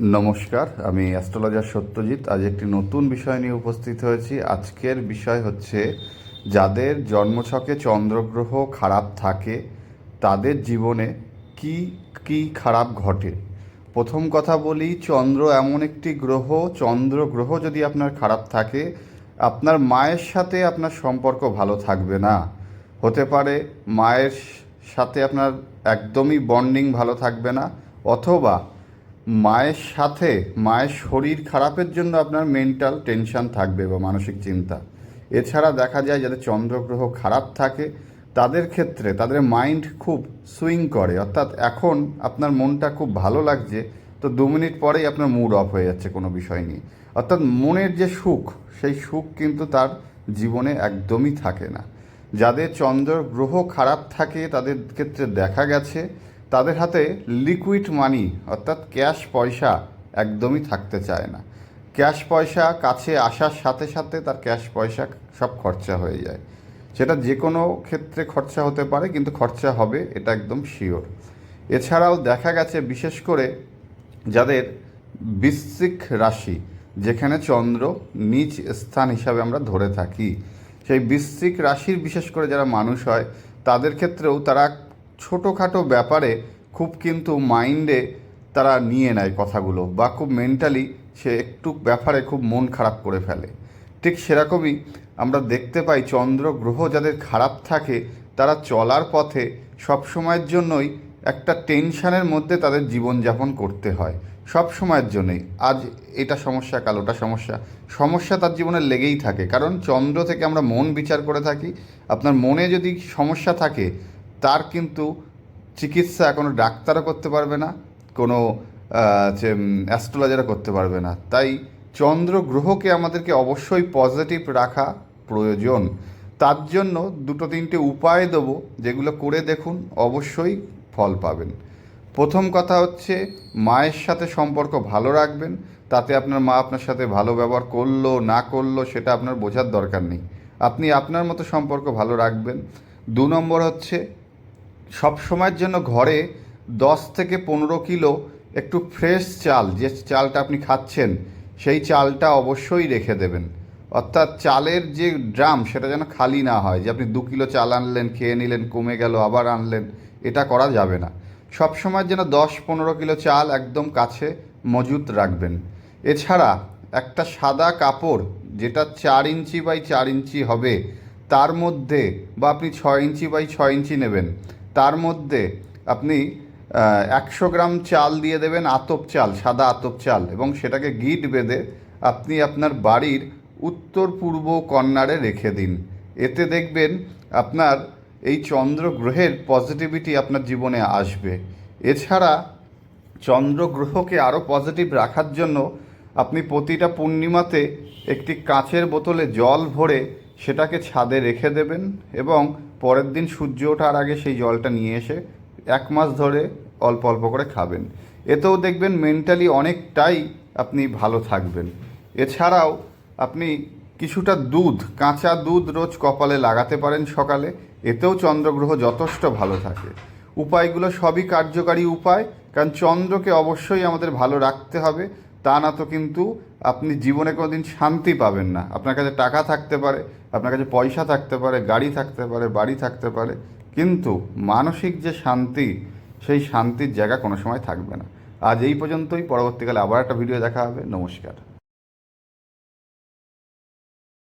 নমস্কার, আমি অ্যাস্ট্রোলজার সত্যজিৎ। আজ একটি নতুন বিষয় নিয়ে উপস্থিত হয়েছি। আজকের বিষয় হচ্ছে, যাদের জন্মছকে চন্দ্রগ্রহ খারাপ থাকে, তাদের জীবনে কি কি খারাপ ঘটে? প্রথম কথা বলি, চন্দ্র এমন একটি গ্রহ চন্দ্র গ্রহ যদি আপনার খারাপ থাকে, আপনার মায়ের সাথে আপনার সম্পর্ক ভালো থাকবে না। হতে পারে, মায়ের সাথে আপনার একদমই বন্ডিং ভালো থাকবে না, অথবা মায়ের সাথে, মায়ের শরীর খারাপের জন্য আপনার মেন্টাল টেনশন থাকবে বা মানসিক চিন্তা। এছাড়া দেখা যায় যাদের চন্দ্রগ্রহ খারাপ থাকে, তাদের ক্ষেত্রে তাদের মাইন্ড খুব সুইং করে। অর্থাৎ এখন আপনার মনটা খুব ভালো লাগছে, তো দু মিনিট পরেই আপনার মুড অফ হয়ে যাচ্ছে কোনো বিষয় নিয়ে। অর্থাৎ মনের যে সুখ, সেই সুখ কিন্তু তার জীবনে একদমই থাকে না। যাদের চন্দ্র গ্রহ খারাপ থাকে, তাদের ক্ষেত্রে দেখা গেছে তাদের হাতে লিকুইড মানি অর্থাৎ ক্যাশ পয়সা, একদমই থাকতে চায় না। ক্যাশ পয়সা কাছে আসার সাথে সাথে তার ক্যাশ পয়সা সব খরচা হয়ে যায়। সেটা যে কোনো ক্ষেত্রে খরচা হতে পারে, কিন্তু খরচা হবে, এটা একদম শিওর এছাড়াও দেখা গেছে, বিশেষ করে যাদের বৃশ্চিক রাশি, যেখানে চন্দ্র নিজ স্থান হিসাবে আমরা ধরে থাকি, সেই বৃশ্চিক রাশির বিশেষ করে যারা মানুষ হয়, তাদের ক্ষেত্রেও তারা ছোটোখাটো ব্যাপারে খুব কিন্তু মাইন্ডে তারা নিয়ে নেয় কথাগুলো বা খুব মেন্টালি সে একটু ব্যাপারে খুব মন খারাপ করে ফেলে। ঠিক সেরকমই আমরা দেখতে পাই চন্দ্র গ্রহ যাদের খারাপ থাকে, তারা চলার পথে সব সময়ের জন্যই একটা টেনশানের মধ্যে তাদের জীবনযাপন করতে হয়। সব সময়ের জন্যই। আজ এটা সমস্যা, কাল ওটা সমস্যা। সমস্যা তার জীবনে লেগেই থাকে। কারণ চন্দ্র থেকে আমরা মন বিচার করে থাকি। আপনার মনে যদি সমস্যা থাকে তার কিন্তু চিকিৎসা কোনো ডাক্তারও করতে পারবে না, কোনো যে অ্যাস্ট্রোলজারও করতে পারবে না। তাই চন্দ্র গ্রহকে আমাদেরকে অবশ্যই পজিটিভ রাখা প্রয়োজন। তার জন্য দুটো তিনটে উপায় দেবো, যেগুলো করে দেখুন, অবশ্যই ফল পাবেন। প্রথম কথা হচ্ছে, মায়ের সাথে সম্পর্ক ভালো রাখবেন, তাতে আপনার মা আপনার সাথে ভালো ব্যবহার করল, না করল, সেটা আপনার বোঝার দরকার নেই। আপনি আপনার মতো সম্পর্ক ভালো রাখবেন। দু নম্বর হচ্ছে সব সময়ের জন্য ঘরে দশ থেকে পনেরো কিলো একটু ফ্রেশ চাল, যে চালটা আপনি খাচ্ছেন, সেই চালটা অবশ্যই রেখে দেবেন। অর্থাৎ চালের যে ড্রাম, সেটা যেন খালি না হয়, যে আপনি দু কিলো চাল আনলেন, খেয়ে নিলেন, কমে গেল, আবার আনলেন, এটা করা যাবে না। সব যেন দশ পনেরো কিলো চাল একদম কাছে মজুত রাখবেন। এছাড়া একটা সাদা কাপড়, যেটা চার ইঞ্চি বাই চার ইঞ্চি হবে, তার মধ্যে বা আপনি ছয় ইঞ্চি বাই ছয় ইঞ্চি নেবেন তার মধ্যে আপনি একশো গ্রাম চাল দিয়ে দেবেন আতপ চাল, সাদা আতপ চাল এবং সেটাকে গিট বেঁধে আপনি আপনার বাড়ির উত্তর পূর্ব কর্নারে রেখে দিন। এতে দেখবেন আপনার এই চন্দ্র গ্রহের পজিটিভিটি আপনার জীবনে আসবে। এছাড়া চন্দ্র গ্রহকে আরও পজিটিভ রাখার জন্য আপনি প্রতিটা পূর্ণিমাতে একটি কাঁচের বোতলে জল ভরে সেটাকে ছাদে রেখে দেবেন এবং পরের দিন সূর্য ওঠার আগে সেই জলটা নিয়ে এসে এক মাস ধরে অল্প অল্প করে খাবেন। এতেও দেখবেন মেন্টালি অনেকটাই আপনি ভালো থাকবেন। এছাড়াও আপনি কিছুটা দুধ, কাঁচা দুধ রোজ কপালে লাগাতে পারেন সকালে। এতেও চন্দ্রগ্রহ যথেষ্ট ভালো থাকে। উপায়গুলো সবই কার্যকারী উপায়, কারণ চন্দ্রকে অবশ্যই আমাদের ভালো রাখতে হবে। তা না তো কিন্তু আপনি জীবনে কোনো দিন শান্তি পাবেন না। আপনার কাছে টাকা থাকতে পারে, আপনার কাছে পয়সা থাকতে পারে, গাড়ি থাকতে পারে, বাড়ি থাকতে পারে, কিন্তু মানসিক যে শান্তি, সেই শান্তির জায়গা কোনো সময় থাকবে না। আজ এই পর্যন্তই, পরবর্তীকালে আবার একটা ভিডিও দেখা হবে। নমস্কার।